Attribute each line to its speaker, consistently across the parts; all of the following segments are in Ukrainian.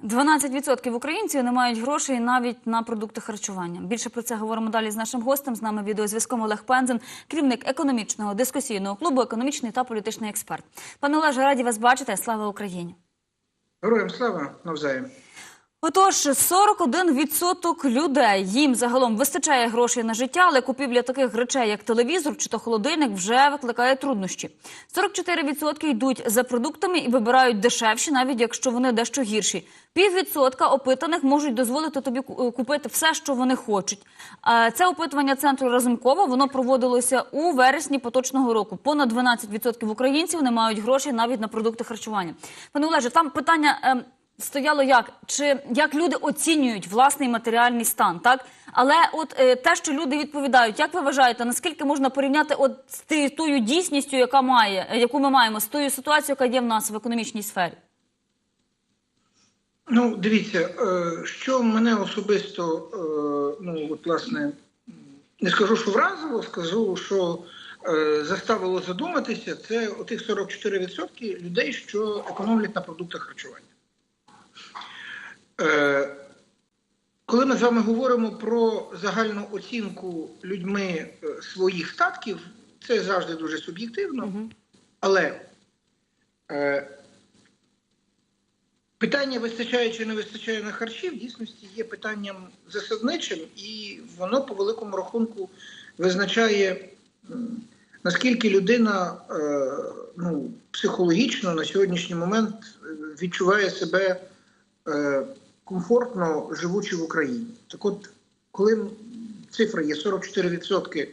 Speaker 1: 12% українців не мають грошей навіть на продукти харчування. Більше про це говоримо далі з нашим гостем. З нами відеозв'язком Олег Пензен, керівник економічного дискусійного клубу, економічний та політичний експерт. Пане Олеже, раді вас бачити. Слава Україні!
Speaker 2: Героям слава навзаєм.
Speaker 1: Отож, 41% людей їм загалом вистачає грошей на життя, але купівля таких речей, як телевізор чи то холодильник, вже викликає труднощі. 44% йдуть за продуктами і вибирають дешевші, навіть якщо вони дещо гірші. Піввідсотка опитаних можуть дозволити тобі купити все, що вони хочуть. Це опитування центру Разумкова. Воно проводилося у вересні поточного року. Понад 12% українців не мають грошей навіть на продукти харчування. Пане Олеже, там питання. Стояло як чи як люди оцінюють власний матеріальний стан, так але от е, те, що люди відповідають, як ви вважаєте, наскільки можна порівняти от з ти- тою дійсністю, яка має, е, яку ми маємо, з тою ситуацією, яка є в нас в економічній сфері?
Speaker 2: Ну, дивіться, е, що мене особисто, е, ну от власне, не скажу, що вразило, скажу, що заставило задуматися, це отих 44% людей, що економлять на продуктах харчування. Е, Коли ми з вами говоримо про загальну оцінку людьми е, своїх статків, це завжди дуже суб'єктивно, але е, Питання вистачає чи не вистачає на харчі, в дійсності є питанням засадничим, і воно по великому рахунку визначає, наскільки людина е, ну, психологічно на сьогоднішній момент відчуває себе е, комфортно живучи в Україні. Так от, коли цифра є 44%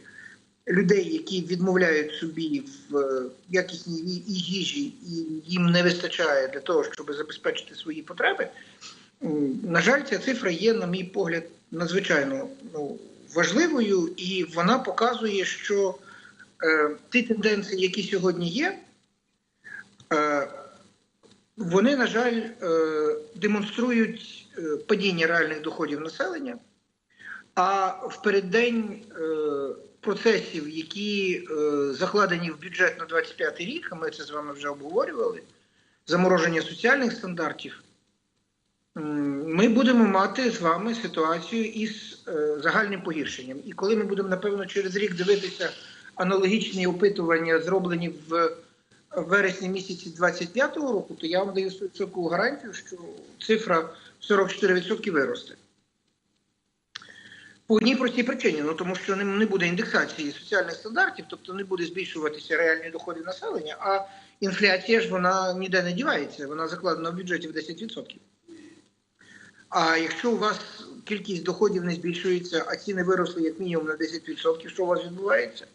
Speaker 2: людей, які відмовляють собі в е, якісній їжі, і їм не вистачає для того, щоб забезпечити свої потреби. На жаль, ця цифра є, на мій погляд, надзвичайно ну, важливою, і вона показує, що е, ті тенденції, які сьогодні є, е, вони, на жаль, е, демонструють падіння реальних доходів населення. А в переддень е, процесів, які е, закладені в бюджет на 25 рік, а ми це з вами вже обговорювали, замороження соціальних стандартів, ми будемо мати з вами ситуацію із е, загальним погіршенням. І коли ми будемо, напевно, через рік дивитися аналогічні опитування, зроблені в вересні місяці 25-го року, то я вам даю високу гарантію, що цифра 44% виросте. По одній простій причині, ну тому що не, буде індексації соціальних стандартів, тобто не буде збільшуватися реальні доходи населення, а інфляція ж вона ніде не дівається, вона закладена в бюджеті в 10%. А якщо у вас кількість доходів не збільшується, а ціни виросли як мінімум на 10%, що у вас відбувається?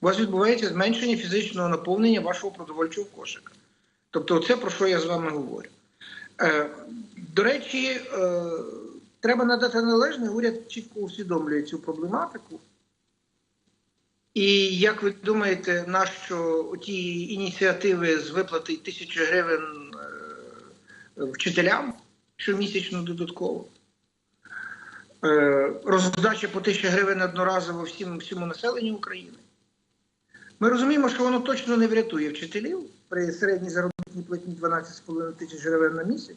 Speaker 2: У вас відбувається зменшення фізичного наповнення вашого продовольчого кошика. Тобто, це про що я з вами говорю. До речі, е, треба надати належне, уряд чітко усвідомлює цю проблематику. І як ви думаєте, нащо ті ініціативи з виплати тисячі гривень е, вчителям щомісячно додатково? Е, роздача по тисячі гривень одноразово всім, всьому населенню України? Ми розуміємо, що воно точно не врятує вчителів при середній заробітній платні 12,5 тисяч гривень на місяць.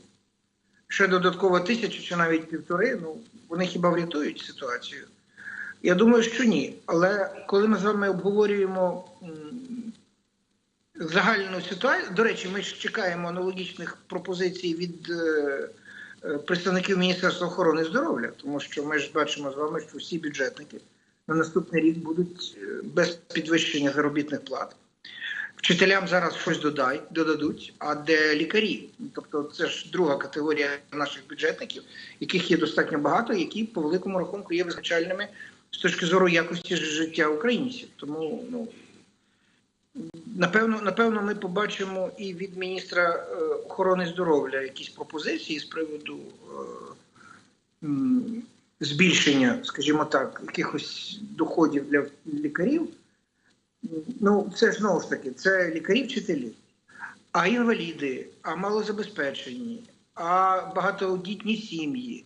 Speaker 2: Ще додатково тисячу чи навіть півтори. Ну вони хіба врятують ситуацію? Я думаю, що ні. Але коли ми з вами обговорюємо загальну ситуацію, до речі, ми ж чекаємо аналогічних пропозицій від е, е, представників Міністерства охорони здоров'я, тому що ми ж бачимо з вами, що всі бюджетники на наступний рік будуть е, без підвищення заробітних плат. Вчителям зараз щось додай, додадуть, а де лікарі? Тобто це ж друга категорія наших бюджетників, яких є достатньо багато, які по великому рахунку є визначальними з точки зору якості життя українців. Тому ну напевно, напевно, ми побачимо і від міністра е, охорони здоров'я якісь пропозиції з приводу е, збільшення, скажімо так, якихось доходів для лікарів. Ну, це ж знову ж таки, це лікарі вчителі, а інваліди, а малозабезпечені, а багатодітні сім'ї.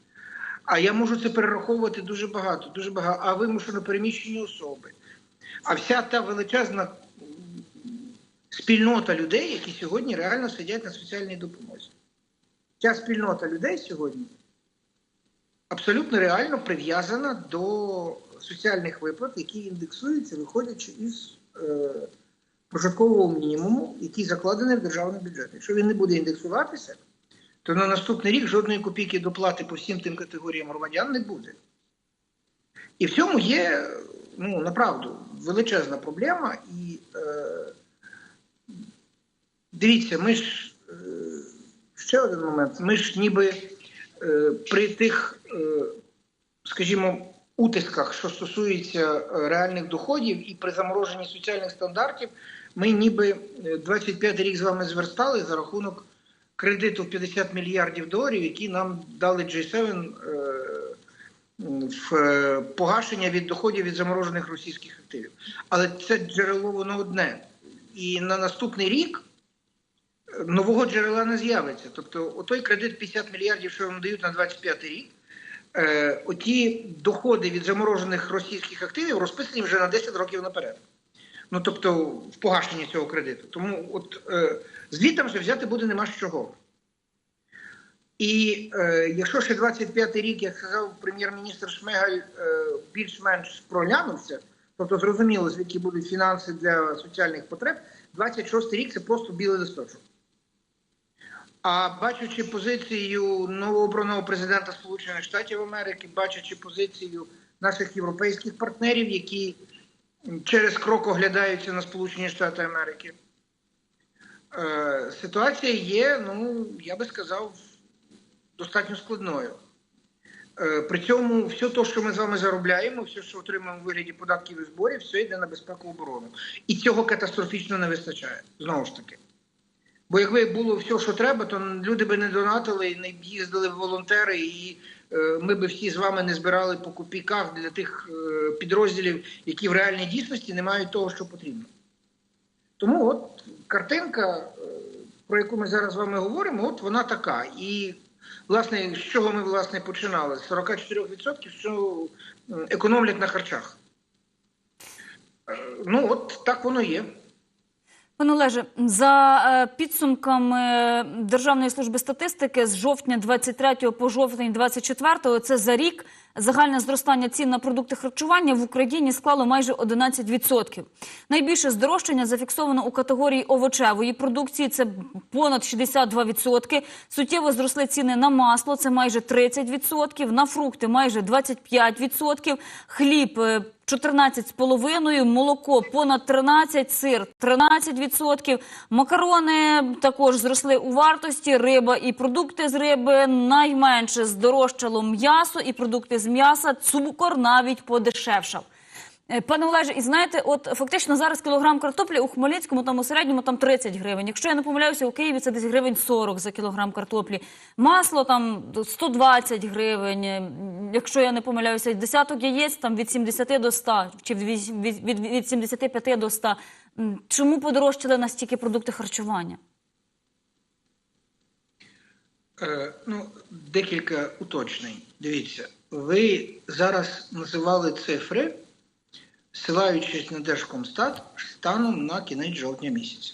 Speaker 2: А я можу це перераховувати дуже багато, дуже багато, а вимушено переміщені особи. А вся та величезна спільнота людей, які сьогодні реально сидять на соціальній допомозі. ця спільнота людей сьогодні абсолютно реально прив'язана до соціальних виплат, які індексуються, виходячи із прожиткового мінімуму, який закладений в державний бюджет. Якщо він не буде індексуватися, то на наступний рік жодної копійки доплати по всім тим категоріям громадян не буде. І в цьому є ну, направду величезна проблема. І е, дивіться, ми ж е, ще один момент. Ми ж ніби е, при тих, е, скажімо, утисках, що стосується е, реальних доходів, і при замороженні соціальних стандартів, ми ніби е, 25 рік з вами зверстали за рахунок кредиту в 50 мільярдів доларів, які нам дали G7 е, в е, погашення від доходів від заморожених російських активів. Але це джерело воно одне. І на наступний рік е, нового джерела не з'явиться. Тобто, отой кредит 50 мільярдів, що вам дають на 25 рік, е, оті доходи від заморожених російських активів розписані вже на 10 років наперед. Ну тобто в погашенні цього кредиту. Тому от е, звітом вже взяти буде нема з чого. І е, якщо ще 25-й рік, як сказав прем'єр-міністр Шмигаль, е, більш-менш проглянувся, тобто зрозуміло, звідки будуть фінанси для соціальних потреб, 26-й рік це просто білий листочок. А бачачи позицію новообраного президента Сполучених Штатів Америки, бачачи позицію наших європейських партнерів, які через крок оглядаються на Сполучені Штати Америки, е, ситуація є, ну я би сказав, достатньо складною. Е, При цьому все те, що ми з вами заробляємо, все, що отримуємо в вигляді податків і зборів, все йде на безпеку оборону. І цього катастрофічно не вистачає. Знову ж таки. Бо якби було все, що треба, то люди би не донатили, не їздили в волонтери, і е, ми би всі з вами не збирали по копійках для тих е, підрозділів, які в реальній дійсності не мають того, що потрібно. Тому от картинка, е, про яку ми зараз з вами говоримо, от вона така. І власне, з чого ми власне починали? З 44%, що економлять на харчах. Ну, от так воно є.
Speaker 1: Пане Олеже, за е, підсумками Державної служби статистики з жовтня 23 по жовтень 24, це за рік загальне зростання цін на продукти харчування в Україні склало майже 11%. Найбільше здорожчання зафіксовано у категорії овочевої продукції, це понад 62%. Суттєво зросли ціни на масло, це майже 30%, на фрукти майже 25%, хліб е, 14,5%, молоко понад 13%, сир 13%, макарони також зросли у вартості, риба і продукти з риби, найменше здорожчало м'ясо і продукти м'яса, цукор навіть подешевшав. Е, Пане Олеже, і знаєте, от фактично зараз кілограм картоплі у Хмельницькому там у середньому там 30 гривень. Якщо я не помиляюся, у Києві це десь гривень 40 за кілограм картоплі. Масло там 120 гривень. Якщо я не помиляюся, десяток яєць там від 70 до 100, чи від, від, від, від 75 до 100. Чому подорожчали настільки продукти харчування?
Speaker 2: Е, ну, декілька уточнень. Дивіться, ви зараз називали цифри, ссилаючись на Держкомстат станом на кінець жовтня місяця.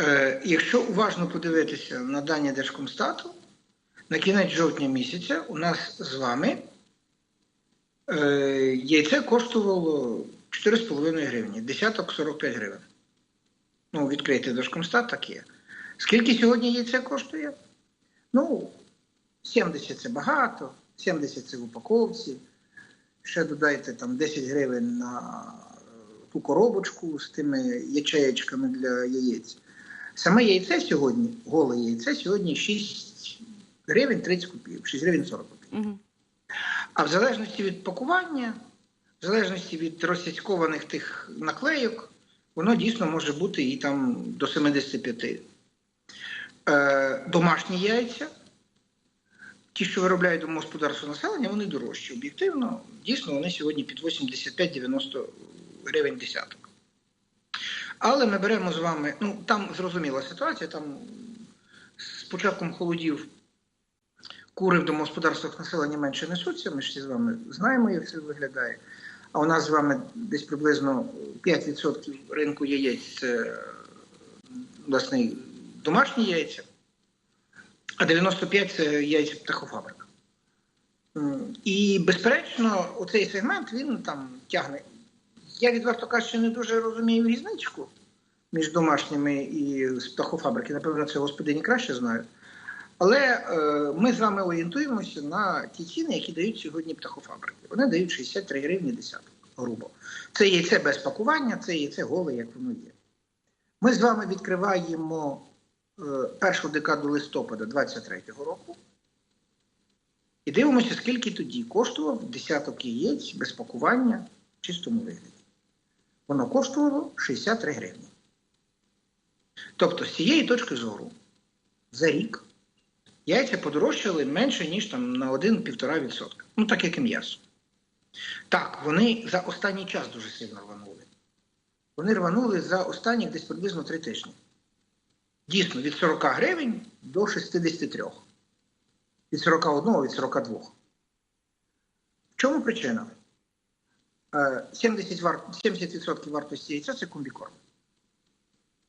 Speaker 2: Е, якщо уважно подивитися на дані Держкомстату, на кінець жовтня місяця у нас з вами е, яйце коштувало 4,5 гривні, десяток 45 гривень. Ну, відкрийте Держкомстат, так є. Скільки сьогодні яйце коштує? Ну, 70 це багато, 70 це в упаковці. Ще додайте там 10 гривень на е, ту коробочку з тими ячеєчками для яєць. Саме яйце сьогодні, голе яйце, сьогодні 6 гривень 30 копійок, 6 гривень 40 копійок.
Speaker 1: Угу.
Speaker 2: А в залежності від пакування, в залежності від розсядькованих тих наклейок, воно дійсно може бути і там до 75. Е, домашні яйця, ті, що виробляють домогосподарство населення, вони дорожчі. Об'єктивно, дійсно, вони сьогодні під 85-90 гривень десяток. Але ми беремо з вами, ну там зрозуміла ситуація, там з початком холодів кури в домогосподарствах населення менше несуться. Ми ж всі з вами знаємо, як це виглядає. А у нас з вами десь приблизно 5% ринку яєць це власне домашні яйця. А 95 це яйця птахофабрика. І, безперечно, оцей сегмент він там тягне. Я відверто кажучи, не дуже розумію різничку між домашніми і з птахофабрики. Напевно, це господині краще знають. Але е, ми з вами орієнтуємося на ті ціни, які дають сьогодні птахофабрики. Вони дають 63 гривні десяток, грубо. Це яйце без пакування, це яйце голе, як воно є. Ми з вами відкриваємо першу декаду листопада 23-го року і дивимося, скільки тоді коштував десяток яєць без пакування в чистому вигляді. Воно коштувало 63 гривні. Тобто, з цієї точки зору, за рік яйця подорожчали менше, ніж там на 1-1,5%. Ну, так як і м'ясо. Так, вони за останній час дуже сильно рванули. Вони рванули за останні десь приблизно 3 тижні. Дійсно, від 40 гривень до 63. Від 41 від 42. В чому причина? Е, 70%, вартості яйця це комбікорм.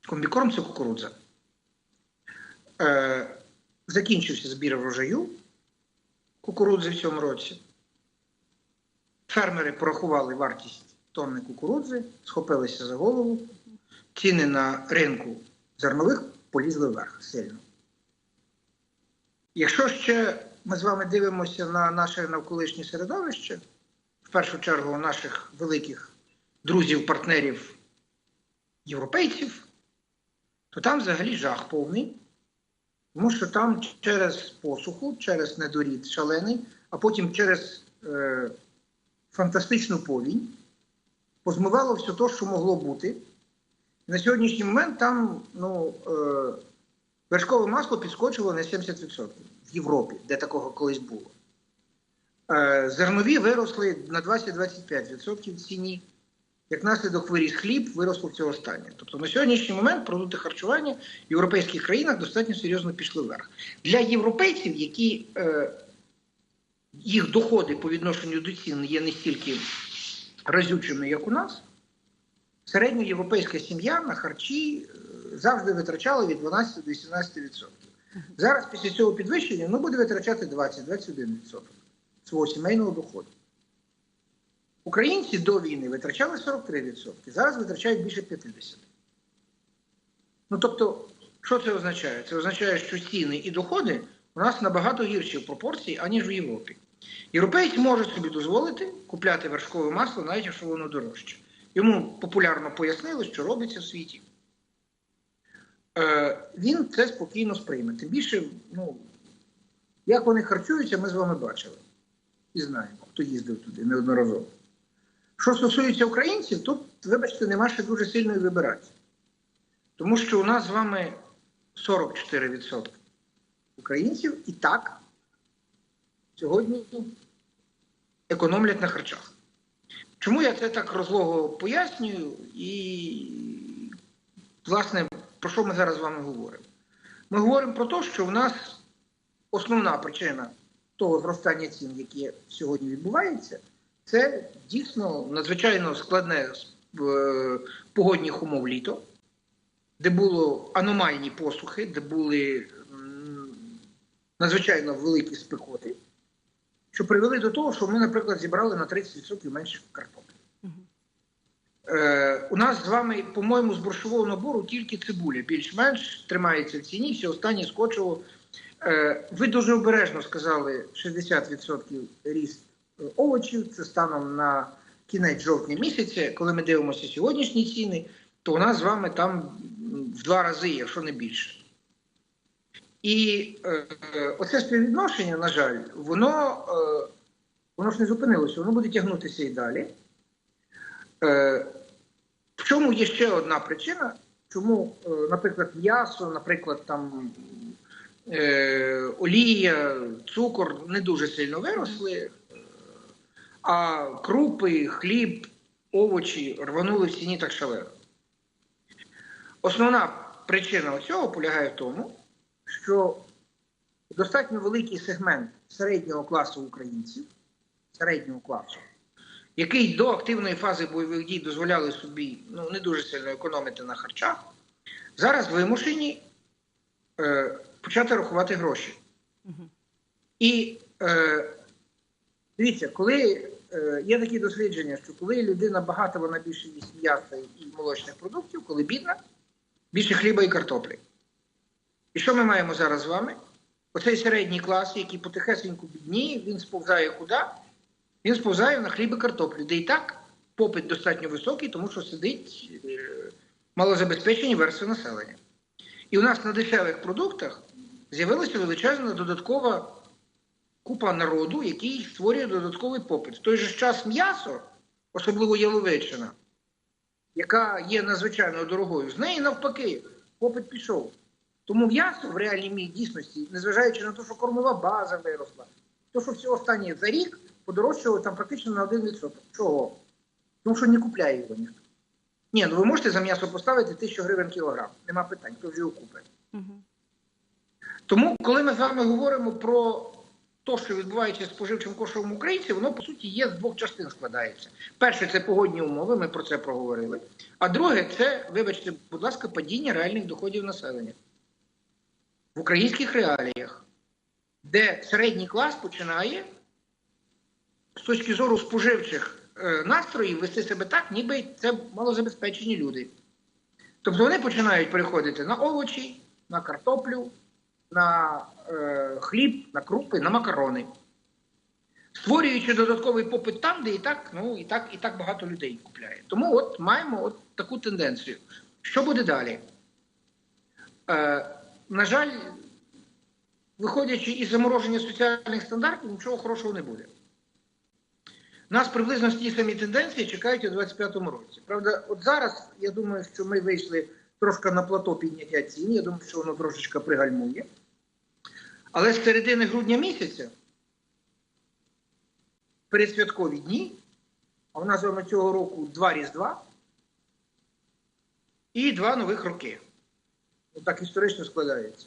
Speaker 2: Комбікорм це кукурудза. Е, закінчився збір врожаю кукурудзи в цьому році. Фермери порахували вартість тонни кукурудзи, схопилися за голову. Ціни на ринку зернових полізли вверх сильно. Якщо ще ми з вами дивимося на наше навколишнє середовище, в першу чергу наших великих друзів, партнерів, європейців, то там взагалі жах повний. Тому що там через посуху, через недорід шалений, а потім через е, фантастичну повінь позмивало все те, що могло бути. На сьогоднішній момент там ну, е, вершкове масло підскочило на 70% в Європі, де такого колись було. Е, зернові виросли на 20-25% в ціні. Як наслідок виріс хліб, виросло все останнє. Тобто на сьогоднішній момент продукти харчування в європейських країнах достатньо серйозно пішли вверх. Для європейців, які е, їх доходи по відношенню до цін є не стільки разючими, як у нас, середньоєвропейська сім'я на харчі е, завжди витрачала від 12 до 18%. Зараз після цього підвищення ну, буде витрачати 20-21% свого сімейного доходу. Українці до війни витрачали 43%, зараз витрачають більше 50%. Ну тобто, що це означає? Це означає, що ціни і доходи у нас набагато гірші в пропорції, аніж в Європі. Європейць може собі дозволити купляти вершкове масло, навіть якщо воно дорожче. Йому популярно пояснили, що робиться в світі. Е, він це спокійно сприйме. Тим більше, ну, як вони харчуються, ми з вами бачили. І знаємо, хто їздив туди неодноразово. Що стосується українців, тут, вибачте, нема ще дуже сильної вибирати. Тому що у нас з вами 44% українців і так сьогодні економлять на харчах. Чому я це так розлого пояснюю і, власне, про що ми зараз з вами говоримо? Ми говоримо про те, що в нас основна причина того зростання цін, яке сьогодні відбувається, це дійсно надзвичайно складне е, погодних умов літо, де було аномальні посухи, де були надзвичайно великі спекоти, що привели до того, що ми, наприклад, зібрали на 30% менше картоплі. Е, у нас з вами, по-моєму, з борщового набору тільки цибуля більш-менш тримається в ціні, все останнє скочило. Е, ви дуже обережно сказали 60% ріст овочів. Це станом на кінець жовтня місяця. Коли ми дивимося сьогоднішні ціни, то у нас з вами там в два рази, якщо не більше. І е, е, оце співвідношення, на жаль, воно, е, воно ж не зупинилося, воно буде тягнутися і далі. Е, в чому є ще одна причина, чому, е, наприклад, м'ясо, наприклад, там е, олія, цукор не дуже сильно виросли, е, а крупи, хліб, овочі рванули в ціні так шалено. Основна причина цього полягає в тому, що достатньо великий сегмент середнього класу українців, середнього класу, який до активної фази бойових дій дозволяли собі ну, не дуже сильно економити на харчах, зараз вимушені е, почати рахувати гроші. І е, дивіться, коли е, є такі дослідження, що коли людина багата, вона більше їсть м'яса і молочних продуктів, коли бідна, більше хліба і картоплі. І що ми маємо зараз з вами? Оцей середній клас, який потихесеньку бідніє, він сповзає куди? Він сповзає на хліб і картоплю, де і так попит достатньо високий, тому що сидить е, малозабезпечені верстви населення. І у нас на дешевих продуктах з'явилася величезна додаткова купа народу, який створює додатковий попит. В той же час м'ясо, особливо яловичина, яка є надзвичайно дорогою, з неї навпаки попит пішов. Тому м'ясо в реальній дійсності, незважаючи на те, що кормова база виросла, то, що все останнє за рік подорожчало там практично на 1%. Чого? Тому що не купляє його ніхто. Ні, ну ви можете за м'ясо поставити 1000 гривень кілограм. Нема питань, хто ж його купить.
Speaker 1: Мгм.
Speaker 2: Тому, коли ми з вами говоримо про те, що відбувається з споживчим кошовим українців, воно по суті є з двох частин складається. Перше, це погодні умови, ми про це проговорили. А друге, це, вибачте, будь ласка, падіння реальних доходів населення в українських реаліях, де середній клас починає з точки зору споживчих е, настроїв вести себе так, ніби це малозабезпечені люди. Тобто вони починають переходити на овочі, на картоплю, на е, хліб, на крупи, на макарони, створюючи додатковий попит там, де і так, ну, і так, і так багато людей купляє. Тому от маємо от таку тенденцію. Що буде далі? Е, на жаль, виходячи із замороження соціальних стандартів, нічого хорошого не буде. Нас приблизно ті самі тенденції чекають у 2025 році. Правда, от зараз я думаю, що ми вийшли трошки на плато підняття цін. Я думаю, що воно трошечки пригальмує. Але з середини грудня місяця, передсвяткові дні, а в нас вами цього року два Різдва і два нових роки. Так історично складається.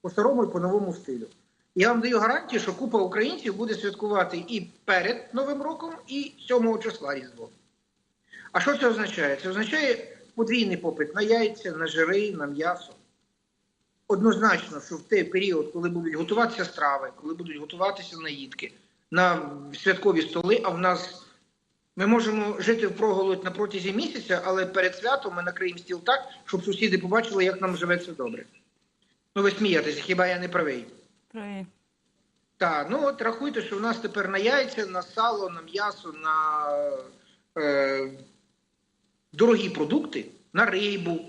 Speaker 2: По старому і по новому стилю. Я вам даю гарантію, що купа українців буде святкувати і перед Новим роком, і 7 числа Різдво. А що це означає? Це означає подвійний попит на яйця, на жири, на м'ясо. Однозначно, що в той період, коли будуть готуватися страви, коли будуть готуватися наїдки на святкові столи, а в нас ми можемо жити в проголодь на протязі місяця, але перед святом ми накриємо стіл так, щоб сусіди побачили, як нам живеться добре. Ну, ви смієтеся, хіба я не правий?
Speaker 1: При-
Speaker 2: Так, ну от рахуйте, що в нас тепер на яйця, на сало, на м'ясо, на е, дорогі продукти, на рибу.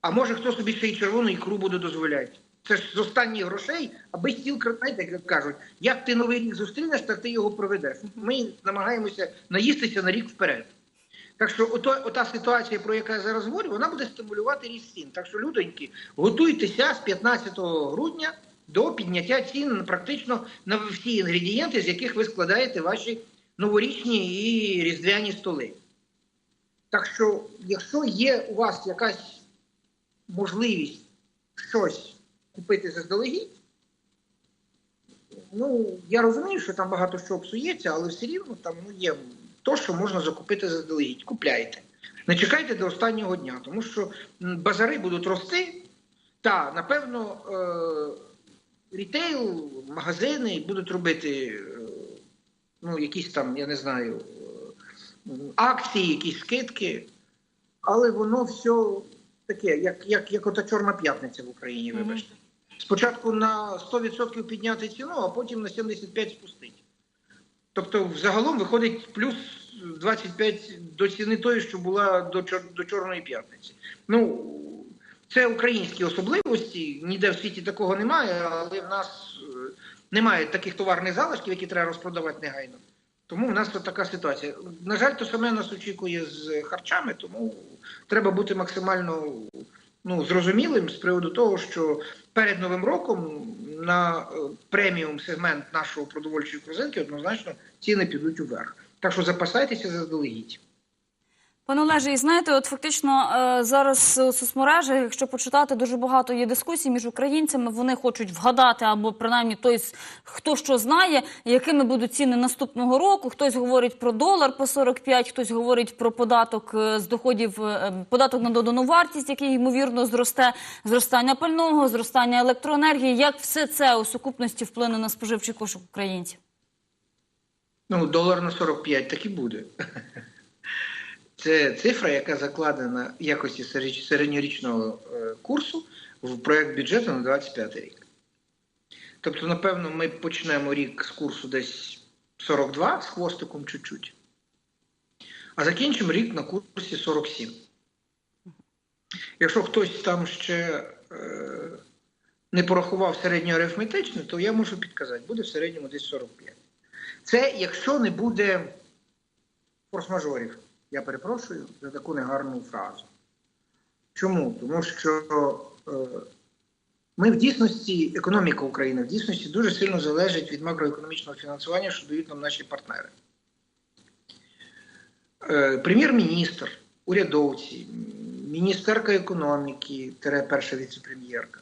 Speaker 2: А може хто собі ще й червону ікру буде дозволяти. Це ж з останніх грошей, аби стіл знаєте, як кажуть, як ти новий рік зустрінеш, так ти його проведеш. Ми намагаємося наїстися на рік вперед. Так що ото, ота ситуація, про яку я зараз говорю, вона буде стимулювати ріст цін. Так що, людоньки, готуйтеся з 15 грудня до підняття цін практично на всі інгредієнти, з яких ви складаєте ваші новорічні і різдвяні столи. Так що, якщо є у вас якась можливість щось купити заздалегідь, ну я розумію, що там багато що псується, але все рівно там ну, є то, що можна закупити заздалегідь. Купляйте. Не чекайте до останнього дня, тому що базари будуть рости. Та, напевно, е, рітейл, магазини будуть робити е, ну, якісь там, я не знаю, е, акції, якісь скидки, але воно все таке, як, як, як ота Чорна п'ятниця в Україні, вибачте. Спочатку на 100% підняти ціну, а потім на 75% спустити. Тобто, взагалом виходить плюс 25 до ціни тої, що була до, до Чорної п'ятниці. Ну, це українські особливості, ніде в світі такого немає, але в нас е, немає таких товарних залишків, які треба розпродавати негайно. Тому в нас така ситуація. На жаль, то саме нас очікує з харчами, тому треба бути максимально ну, зрозумілим з приводу того, що перед Новим роком на е, преміум сегмент нашого продовольчої корзинки однозначно ціни підуть уверх. Так що запасайтеся заздалегідь.
Speaker 1: Пане Олеже, і знаєте, от фактично е, зараз у соцмережах, якщо почитати, дуже багато є дискусій між українцями. Вони хочуть вгадати або принаймні той, хто що знає, якими будуть ціни наступного року. Хтось говорить про долар по 45, хтось говорить про податок е, з доходів, е, податок на додану вартість, який ймовірно зросте, зростання пального, зростання електроенергії. Як все це у сукупності вплине на споживчий кошик українців?
Speaker 2: Ну, долар на 45 так і буде. Це цифра, яка закладена в якості середньорічного е, курсу в проєкт бюджету на 25 рік. Тобто, напевно, ми почнемо рік з курсу десь 42 з хвостиком чуть-чуть, а закінчимо рік на курсі 47. Якщо хтось там ще е, не порахував середньоарифметично, то я можу підказати, буде в середньому десь 45. Це якщо не буде форс-мажорів. Я перепрошую за таку негарну фразу. Чому? Тому що е, ми в дійсності, економіка України в дійсності дуже сильно залежить від макроекономічного фінансування, що дають нам наші партнери. Е, Прем'єр-міністр, урядовці, міністерка економіки, перша віце-прем'єрка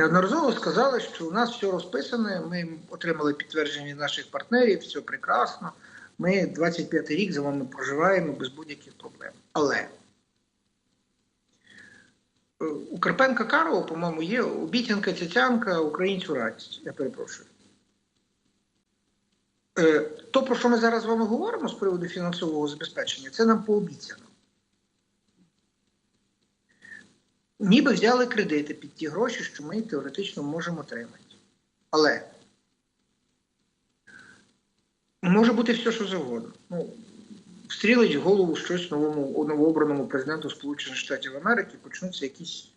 Speaker 2: неодноразово сказали, що у нас все розписане, ми отримали підтвердження від наших партнерів, все прекрасно. Ми 25 рік за вами проживаємо без будь-яких проблем. Але е, у Карпенка Карова, по-моєму, є обіцянка цяцянка українцю радість. Я перепрошую. Е, То, про що ми зараз з вами говоримо з приводу фінансового забезпечення, це нам пообіцяно. Ніби взяли кредити під ті гроші, що ми теоретично можемо отримати. Але може бути все, що завгодно. Ну, встрілить в голову щось новому новообраному президенту Сполучених Штатів Америки, почнуться якісь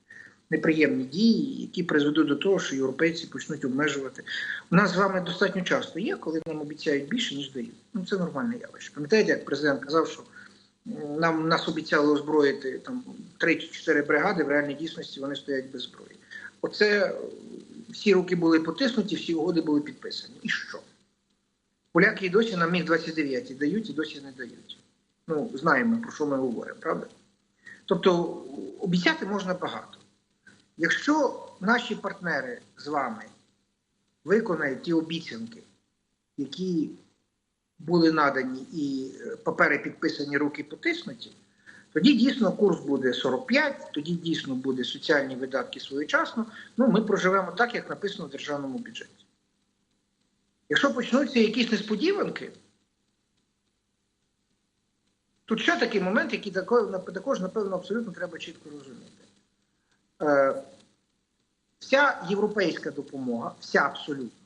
Speaker 2: неприємні дії, які призведуть до того, що європейці почнуть обмежувати. У нас з вами достатньо часто є, коли нам обіцяють більше, ніж дають. Ну це нормальне явище. Пам'ятаєте, як президент казав, що нам нас обіцяли озброїти там 3 чи 4 бригади, в реальній дійсності вони стоять без зброї. Оце е, всі руки були потиснуті, всі угоди були підписані. І що? Поляки і досі нам міг 29 дають і досі не дають. Ну, знаємо, про що ми говоримо, правда? Тобто обіцяти можна багато. Якщо наші партнери з вами виконають ті обіцянки, які були надані і е, папери підписані, руки потиснуті, тоді дійсно курс буде 45, тоді дійсно буде соціальні видатки своєчасно. Ну, ми проживемо так, як написано в державному бюджеті. Якщо почнуться якісь несподіванки, тут ще такий момент, який також, напевно, абсолютно треба чітко розуміти. Е, вся європейська допомога, вся абсолютно,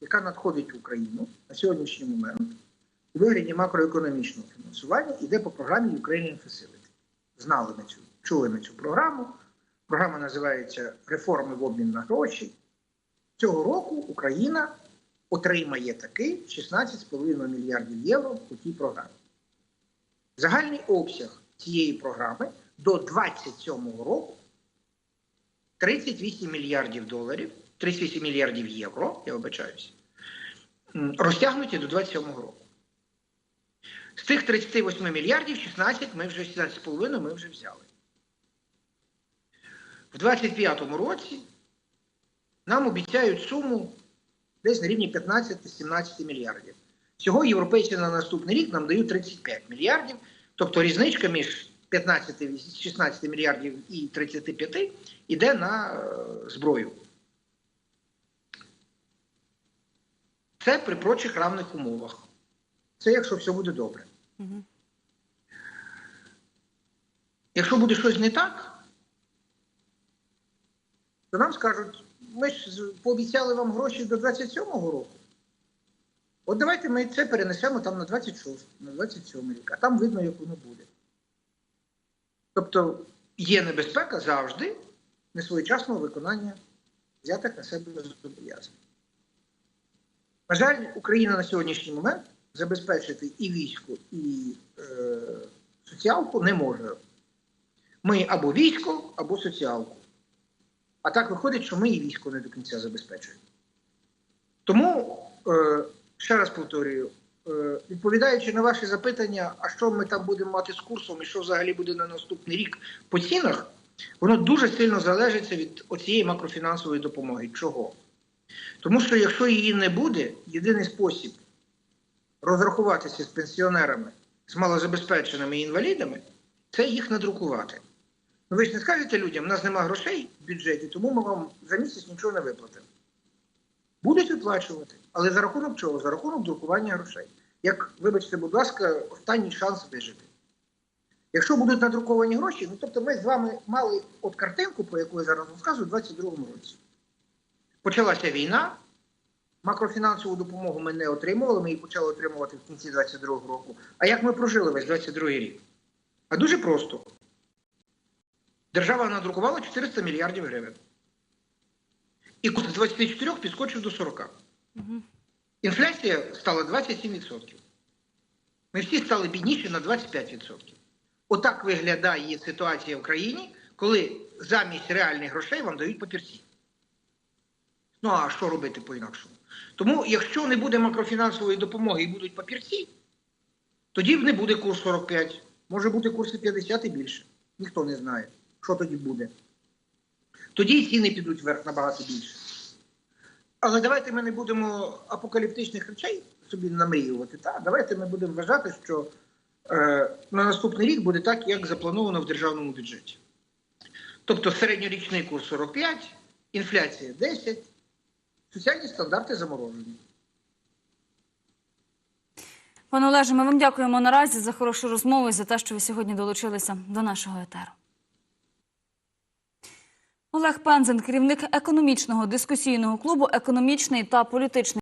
Speaker 2: яка надходить в Україну на сьогоднішній момент, у вигляді макроекономічного фінансування, йде по програмі Ukrainian Facility. Знали ми цю, чули ми цю програму. Програма називається Реформи в обмін на гроші. Цього року Україна отримає таки 16,5 мільярдів євро у тій програмі. Загальний обсяг цієї програми до 27-го року 38 мільярдів доларів, 38 мільярдів євро, я вибачаюся, розтягнуті до 27-го року. З цих 38 мільярдів 16 ми вже 16,5 ми вже взяли. В 25-му році нам обіцяють суму десь на рівні 15-17 мільярдів. Всього європейці на наступний рік нам дають 35 мільярдів, тобто різничка між 15, 16 мільярдів і 35 іде на е, зброю. Це при прочих равних умовах. Це якщо все буде добре. Якщо буде щось не так, то нам скажуть, ми ж пообіцяли вам гроші до 27-го року. От давайте ми це перенесемо там на 26, на 27 рік, а там видно, як воно буде. Тобто є небезпека завжди несвоєчасного виконання взятих на себе зобов'язань. На жаль, Україна на сьогоднішній момент забезпечити і військо, і е, соціалку не може. Ми або військо, або соціалку. А так виходить, що ми і військо не до кінця забезпечуємо. Тому, е, ще раз повторюю, е, відповідаючи на ваші запитання, а що ми там будемо мати з курсом і що взагалі буде на наступний рік по цінах, воно дуже сильно залежить від оцієї макрофінансової допомоги. Чого? Тому що якщо її не буде, єдиний спосіб розрахуватися з пенсіонерами, з малозабезпеченими інвалідами, це їх надрукувати. Ну ви ж не скажете людям, у нас нема грошей в бюджеті, тому ми вам за місяць нічого не виплатимо. Будуть виплачувати, але за рахунок чого? За рахунок друкування грошей. Як, вибачте, будь ласка, останній шанс вижити. Якщо будуть надруковані гроші, ну тобто ми з вами мали от картинку, про яку я зараз розказую, у 2022 році. Почалася війна, макрофінансову допомогу ми не отримували, ми її почали отримувати в кінці 2022 року. А як ми прожили весь 2022 рік? А дуже просто. Держава надрукувала 400 мільярдів гривень. І курс з 24 підскочив до 40. Інфляція стала 27%. Ми всі стали бідніші на 25%. Отак виглядає ситуація в країні, коли замість реальних грошей вам дають папірці. Ну а що робити по-інакшому? Тому, якщо не буде макрофінансової допомоги і будуть папірці, тоді не буде курс 45. Може бути курс і 50 і більше. Ніхто не знає, що тоді буде. Тоді і ціни підуть вверх набагато більше. Але давайте ми не будемо апокаліптичних речей собі намріювати. Та? Давайте ми будемо вважати, що е, на наступний рік буде так, як заплановано в державному бюджеті. Тобто середньорічний курс 45, інфляція 10, соціальні стандарти заморожені.
Speaker 1: Пане Олеже, ми вам дякуємо наразі за хорошу розмову і за те, що ви сьогодні долучилися до нашого етеру. Олег Пензен, керівник економічного дискусійного клубу, економічний та політичний.